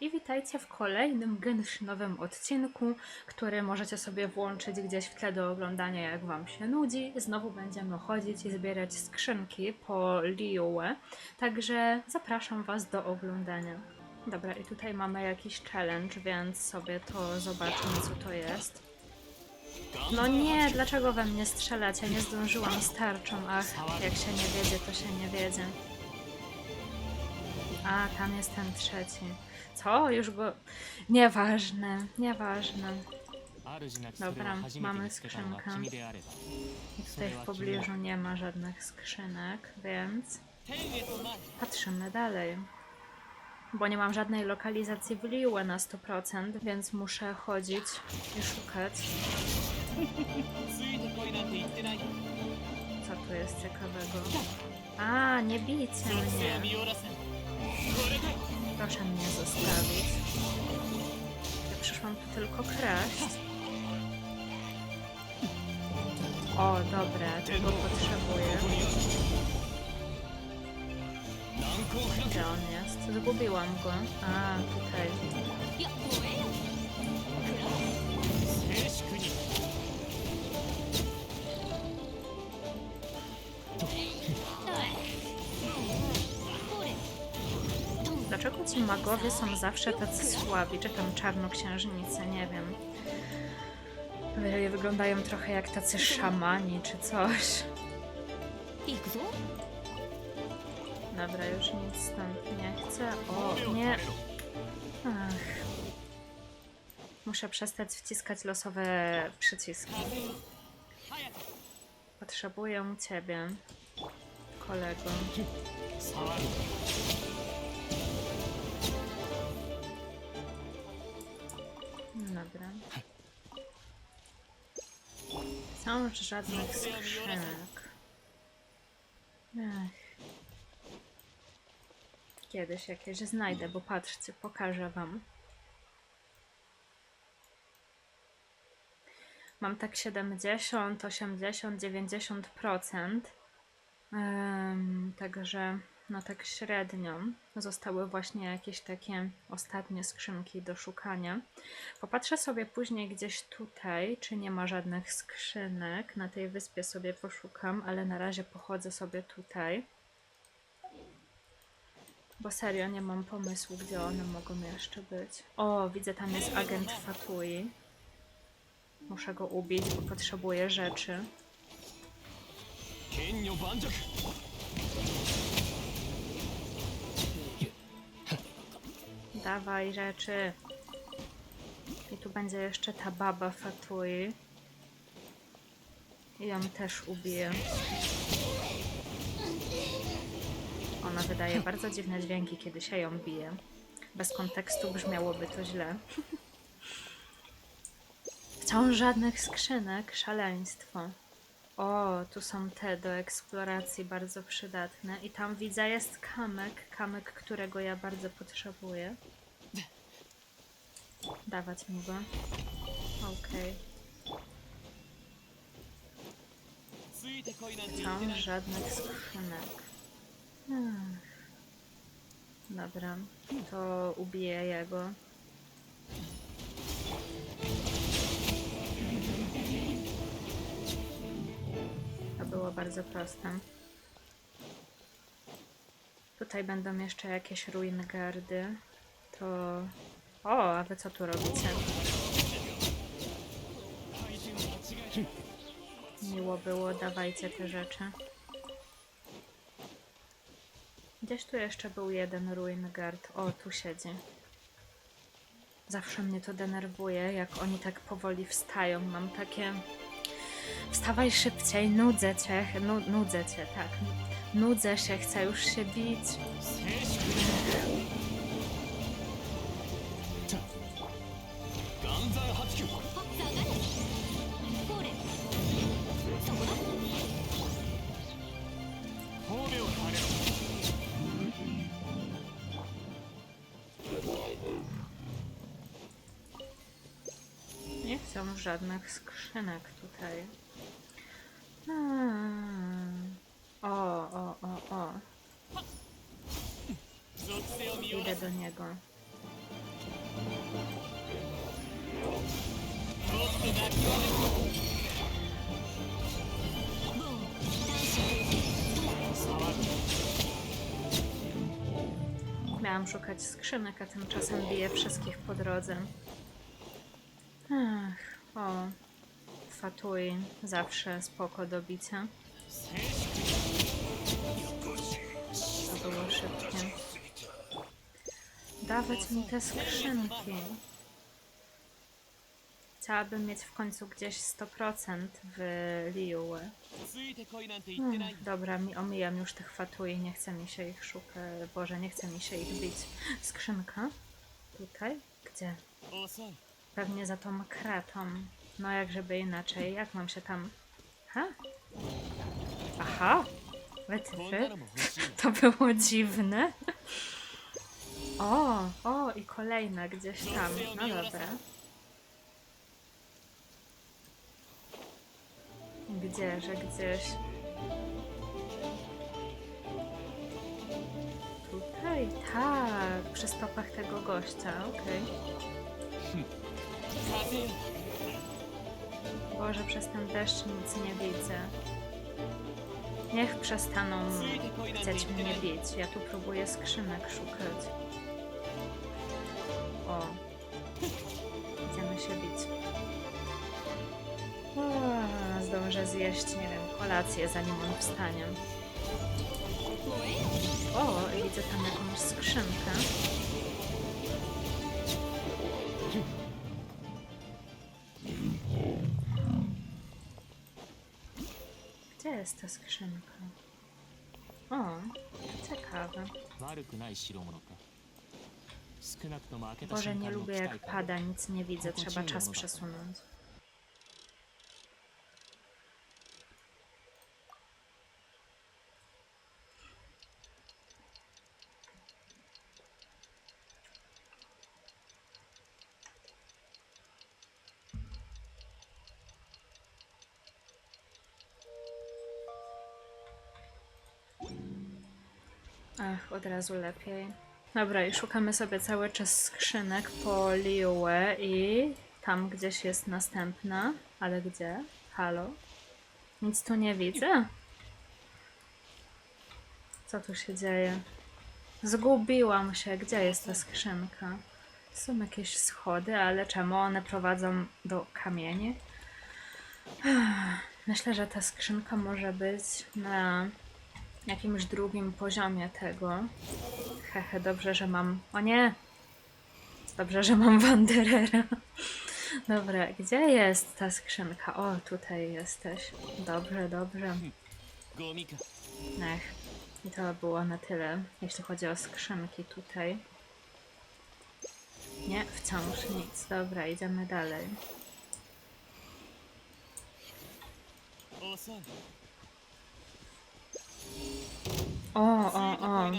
i witajcie w kolejnym Genshynowym odcinku, który możecie sobie włączyć gdzieś w tle do oglądania jak Wam się nudzi. Znowu będziemy chodzić i zbierać skrzynki po Liyue, także zapraszam Was do oglądania. Dobra, i tutaj mamy jakiś challenge, więc sobie to zobaczymy co to jest. No nie, dlaczego we mnie strzelać? Ja nie zdążyłam z tarczą. Ach, jak się nie wiedzie, to się nie wiedzie. A, tam jest ten trzeci. Co? Już go... Nieważne, nieważne. Dobra, mamy skrzynkę. I tutaj w pobliżu nie ma żadnych skrzynek, więc patrzymy dalej. Bo nie mam żadnej lokalizacji w Liue na 100%, więc muszę chodzić i szukać. Co tu jest ciekawego? A, nie bijcie mnie. Proszę mnie zostawić. Ja przyszłam tu tylko kraść. O, dobra, tego potrzebuję. Gdzie on jest? Zgubiłam go. A, tutaj. Magowie są zawsze tacy słabi? Czy tam czarnoksiężnicy? Nie wiem. Wy- Wyglądają trochę jak tacy szamani czy coś. Dobra, już nic stąd nie chcę. O, nie. Ach. Muszę przestać wciskać losowe przyciski. Potrzebuję ciebie, kolego. Są żadnych skrzynek. Ech. Kiedyś jakieś znajdę, bo patrzcie, pokażę wam. Mam tak 70, 80, 90%. Ym, także no tak średnio. Zostały właśnie jakieś takie ostatnie skrzynki do szukania. Popatrzę sobie później gdzieś tutaj, czy nie ma żadnych skrzynek. Na tej wyspie sobie poszukam, ale na razie pochodzę sobie tutaj. Bo serio nie mam pomysłu, gdzie one mogą jeszcze być. O, widzę, tam jest agent Fatui. Muszę go ubić, bo potrzebuję rzeczy. Dawaj rzeczy. I tu będzie jeszcze ta baba Fatui. I ją też ubiję. Ona wydaje bardzo dziwne dźwięki, kiedy się ją bije. Bez kontekstu brzmiałoby to źle. Wciąż żadnych skrzynek, szaleństwo. O, tu są te do eksploracji bardzo przydatne. I tam widzę jest kamek, kamek, którego ja bardzo potrzebuję. Dawać mi go. Okej. Wciąż żadnych skrzynek. Hmm. Dobra, to ubiję jego. Było bardzo proste. Tutaj będą jeszcze jakieś ruiny gardy. To... O, a wy co tu robicie? Miło było, dawajcie te rzeczy. Gdzieś tu jeszcze był jeden ruin guard. O, tu siedzi. Zawsze mnie to denerwuje, jak oni tak powoli wstają. Mam takie. Wstawaj szybciej, nudzę cię, nu, nudzę cię, tak. Nudzę się, chcę już się bić. Chcę żadnych skrzynek tutaj. Hmm. O, o, o, o. Idę do niego. Miałam szukać skrzynek, a tymczasem biję wszystkich po drodze. Ach, o. Fatui zawsze spoko dobica. To było szybkie. Dawać mi te skrzynki. Chciałabym mieć w końcu gdzieś 100% w Liuły. Hmm, dobra, mi omijam już tych fatui, nie chce mi się ich szukać. Boże, nie chce mi się ich bić. Skrzynka? Tutaj? Gdzie? Pewnie za tą kratą. No jak żeby inaczej. Jak mam się tam... Ha? Aha! Wytyfy? To było dziwne. O, o i kolejne gdzieś tam. No dobra. Gdzie, że gdzieś... Tutaj, tak, przy stopach tego gościa, okej. Okay. Boże, przez ten deszcz nic nie widzę. Niech przestaną chcieć mnie bić. Ja tu próbuję skrzynek szukać. O. Idziemy się bić. O, zdążę zjeść, nie wiem, kolację zanim on wstanie. O, widzę tam jakąś skrzynkę. Gdzie jest ta skrzynka? O, ciekawe. Boże, nie lubię jak pada, nic nie widzę, trzeba czas przesunąć. Ach, od razu lepiej. Dobra, i szukamy sobie cały czas skrzynek po Liue i tam gdzieś jest następna. Ale gdzie? Halo? Nic tu nie widzę. Co tu się dzieje? Zgubiłam się. Gdzie jest ta skrzynka? Są jakieś schody, ale czemu one prowadzą do kamieni? Myślę, że ta skrzynka może być na jakimś drugim poziomie tego. Hehe, dobrze, że mam. O nie! Dobrze, że mam Wanderera. Dobra, gdzie jest ta skrzynka? O, tutaj jesteś. Dobrze, dobrze. Ech. I to było na tyle, jeśli chodzi o skrzynki tutaj. Nie, wciąż nic. Dobra, idziemy dalej. O, o, o.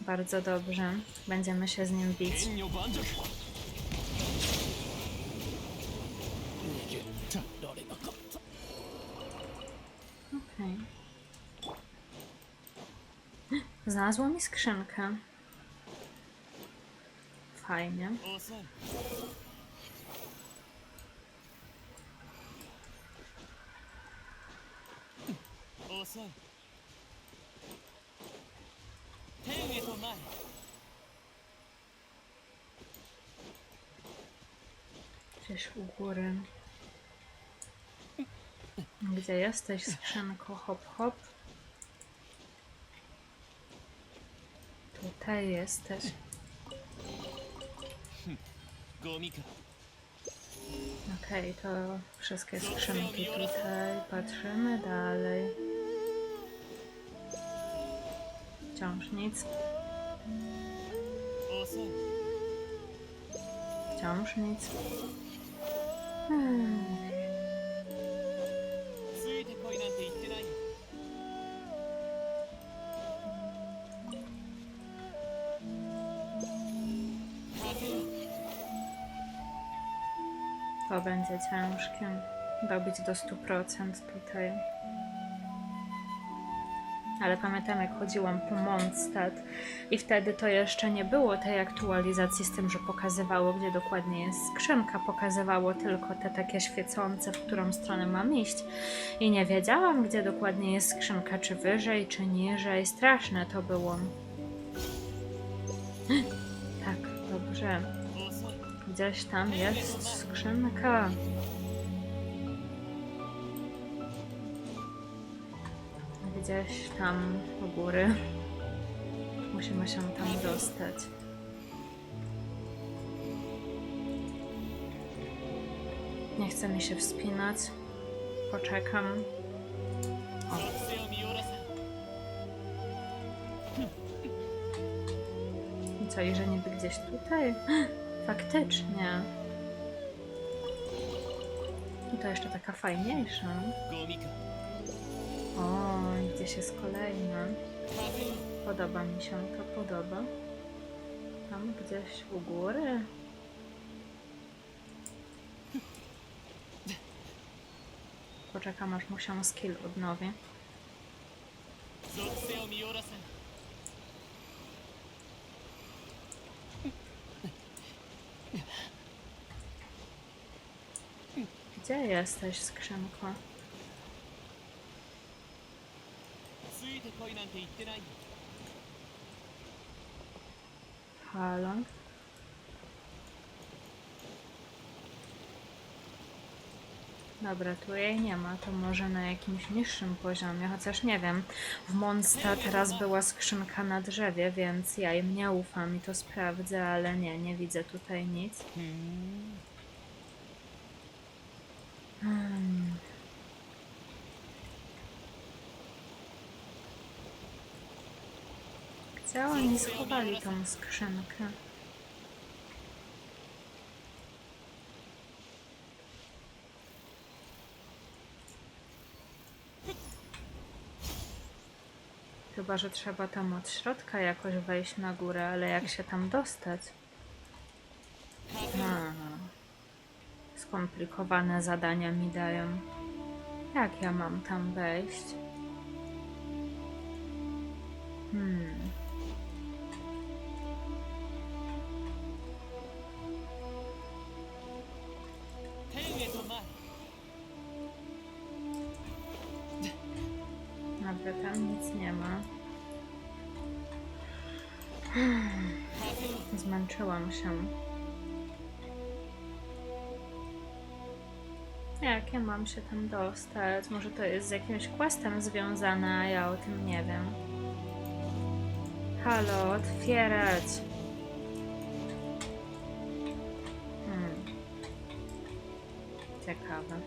Bardzo dobrze. Będziemy się z nim bić. Okej. Okay. Znalazło mi skrzynkę. Fajnie. Awesome. ได้ Gdzieś u góry. Gdzie jesteś, skrzynko? Hop, hop. Tutaj jesteś. Okej, okay, to wszystkie skrzynki tutaj. Patrzymy dalej. Wciąż nic. Wciąż nic. To będzie ciężkie dobić do 100% tutaj. Ale pamiętam, jak chodziłam po Mondstadt i wtedy to jeszcze nie było tej aktualizacji z tym, że pokazywało, gdzie dokładnie jest skrzynka. Pokazywało tylko te takie świecące, w którą stronę mam iść. I nie wiedziałam, gdzie dokładnie jest skrzynka, czy wyżej, czy niżej. Straszne to było. Tak, dobrze. Gdzieś tam jest skrzynka. gdzieś tam u góry. Musimy się tam dostać. Nie chce mi się wspinać. Poczekam. O. I co, i niby gdzieś tutaj? Faktycznie. I to jeszcze taka fajniejsza. O gdzieś jest kolejna. No. Podoba mi się to, podoba. Tam gdzieś u góry. Poczekam aż mu się skill odnowi. Gdzie jesteś, skrzynko? ついてこいなんて言ってないよ Halo? Dobra, tu jej nie ma, to może na jakimś niższym poziomie, chociaż nie wiem. W Monsta teraz była skrzynka na drzewie, więc ja im nie ufam i to sprawdzę, ale nie, nie widzę tutaj nic. ふん Hmm. Gdzie oni schowali tą skrzynkę? Chyba, że trzeba tam od środka jakoś wejść na górę, ale jak się tam dostać? A, skomplikowane zadania mi dają. Jak ja mam tam wejść? Hmm. Dobra, tam nic nie ma. Zmęczyłam się. Jak ja mam się tam dostać? Może to jest z jakimś questem związane, a ja o tym nie wiem. Halo, otwierać! Hmm. Ciekawe.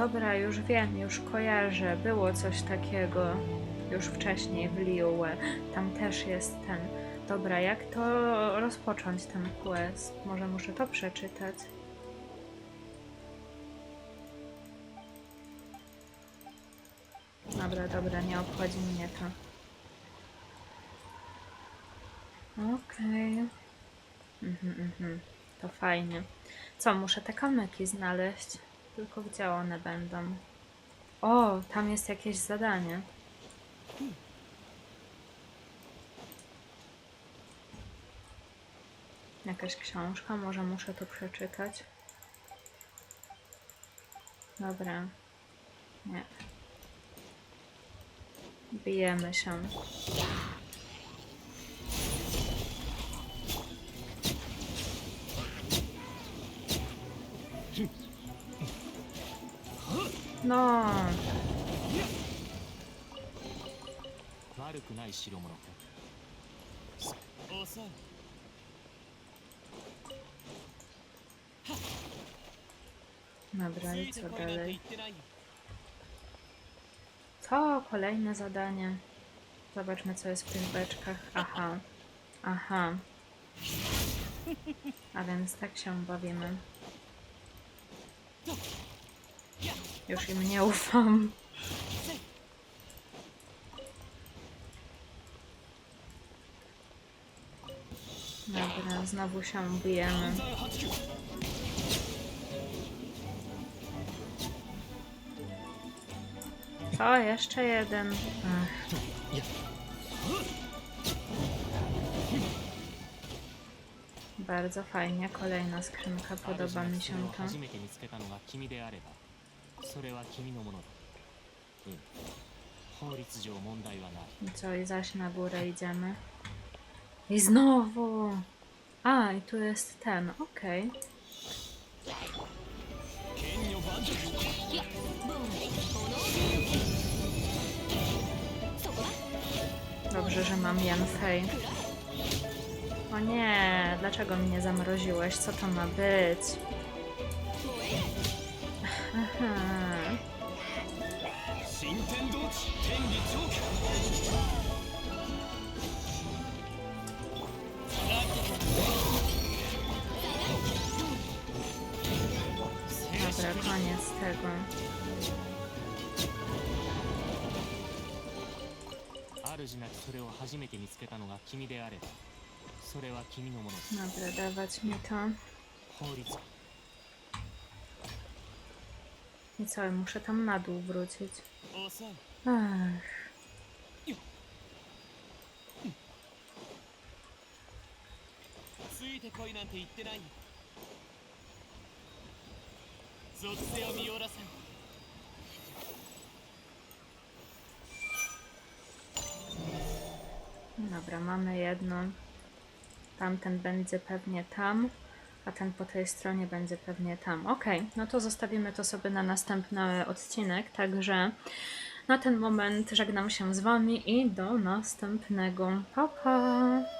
Dobra, już wiem, już kojarzę. Było coś takiego już wcześniej w Liyue. Tam też jest ten. Dobra, jak to rozpocząć ten quest? Może muszę to przeczytać? Dobra, dobra, nie obchodzi mnie to. Okej. Mhm, mhm. To fajnie. Co, muszę te kamyki znaleźć? Tylko gdzie one będą? O, tam jest jakieś zadanie. Jakaś książka, może muszę to przeczytać. Dobra. Nie. Bijemy się. No, 悪くない代物か遅い dobra, つ i いて co こいなんて dalej? 言ってないよ Co? Kolejne zadanie. Zobaczmy, co jest w tych beczkach. Aha. Aha. A więc tak się bawimy. Już im nie ufam. Dobra, znowu się bijemy. O, jeszcze jeden. Ach. Bardzo fajnie, kolejna skrzynka, podoba mi się to. それは君のものだうん法律上問題はない I co? I zaś na górę idziemy. I znowu! A, i tu jest ten. Okej. いやボーン炎そこは Dobrze, że mam Janfei. O nie, dlaczego mnie zamroziłeś? Co to ma być? ものだ Dobra, dawać mi to. 法律 I co, muszę tam na dół wrócić. Ach. Dobra, mamy jedno. Tamten będzie pewnie tam, a ten po tej stronie będzie pewnie tam. Ok, no to zostawimy to sobie na następny odcinek, także na ten moment żegnam się z Wami i do następnego. Pa, pa!